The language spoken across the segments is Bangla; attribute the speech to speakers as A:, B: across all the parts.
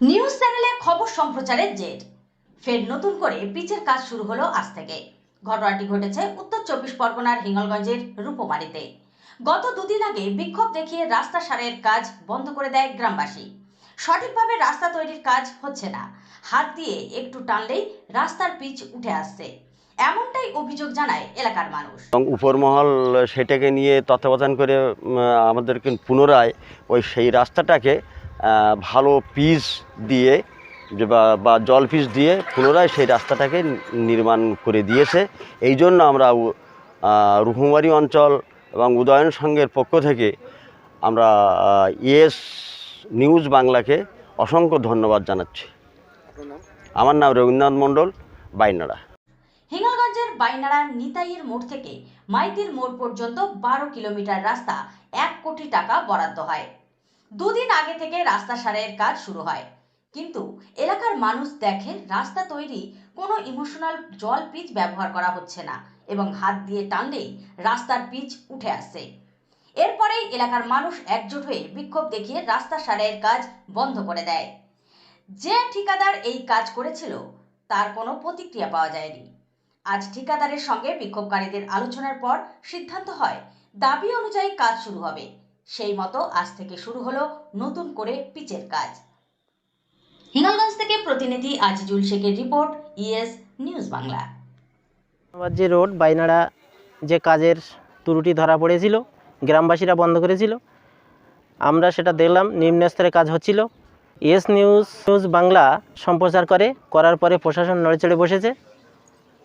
A: নিউজ চ্যানেলে খবর সম্প্রচারের জের ফের নতুন করে পিচের কাজ শুরু হলো আজ থেকে। ঘটনাটি ঘটেছে উত্তর চব্বিশ পরগনার হিঙ্গলগঞ্জের রূপমারিতে। গত দুদিন আগে বিক্ষোভ দেখিয়ে রাস্তা সারের কাজ বন্ধ করে দেয় গ্রামবাসী। সঠিকভাবে রাস্তা তৈরির কাজ হচ্ছে না। হাত দিয়ে একটু টানলেই রাস্তার পিচ উঠে আসছে। এমনটাই অভিযোগ জানায় এলাকার মানুষ।
B: এবং উপরমহল সেটাকে নিয়ে তত্ত্বাবধান করে আমাদেরকে পুনরায় ওই সেই রাস্তাটাকে ভালো পিচ দিয়ে বা- জল পিচ দিয়ে পুনরায় সেই রাস্তাটাকে নির্মাণ করে দিয়েছে। এই জন্য আমরা রুহুমারি অঞ্চল এবং উদয়ন সংঘের পক্ষ থেকে আমরা ইয়েস নিউজ বাংলাকে অসংখ্য ধন্যবাদ জানাচ্ছি। আমার নাম রবীন্দ্রনাথ মণ্ডল বাইনাড়া
A: হিঙ্গলগঞ্জের বাইনাড়া নিতাইয়ের মোড় থেকে মাইতির মোড় পর্যন্ত বারো কিলোমিটার রাস্তা এক কোটি টাকা বরাদ্দ হয়। দুদিন আগে থেকে রাস্তা সারাইয়ের কাজ শুরু হয়। কিন্তু এলাকার মানুষ দেখে রাস্তা তৈরি কোনো ইমোশনাল জল পিচ ব্যবহার করা হচ্ছে না এবং হাত দিয়ে টানলেই রাস্তার পিচ উঠে আসছে এরপরেই এলাকার মানুষ একজোট হয়ে বিক্ষোভ দেখিয়ে রাস্তা সারাইয়ের কাজ বন্ধ করে দেয়। যে ঠিকাদার এই কাজ করেছিল, তার কোনো প্রতিক্রিয়া পাওয়া যায়নি। আজ ঠিকাদারের সঙ্গে বিক্ষোভকারীদের আলোচনার পর সিদ্ধান্ত হয়, দাবি অনুযায়ী কাজ শুরু হবে। সেই মতো আজ থেকে শুরু হলো নতুন করে পিচের কাজ। হিঙ্গলগঞ্জ থেকে প্রতিনিধি আজিজুল শেখের রিপোর্ট, ইএস নিউজ বাংলা।
C: যে রোড বাইনাড়া যে কাজের ত্রুটি ধরা পড়েছিল, গ্রামবাসীরা বন্ধ করেছিল, আমরা সেটা দেখলাম, নিম্ন স্তরে কাজ হচ্ছিল। এস নিউজ নিউজ বাংলা সম্প্রচার করে, করার পরে প্রশাসন নড়েচড়ে বসেছে।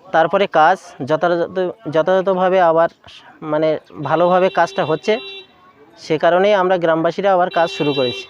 C: তারপরে কাজ যথাযথ, যথাযথভাবে আবার মানে ভালোভাবে কাজটা হচ্ছে। সে কারণেই আমরা গ্রামবাসীরা আবার কাজ শুরু করেছি।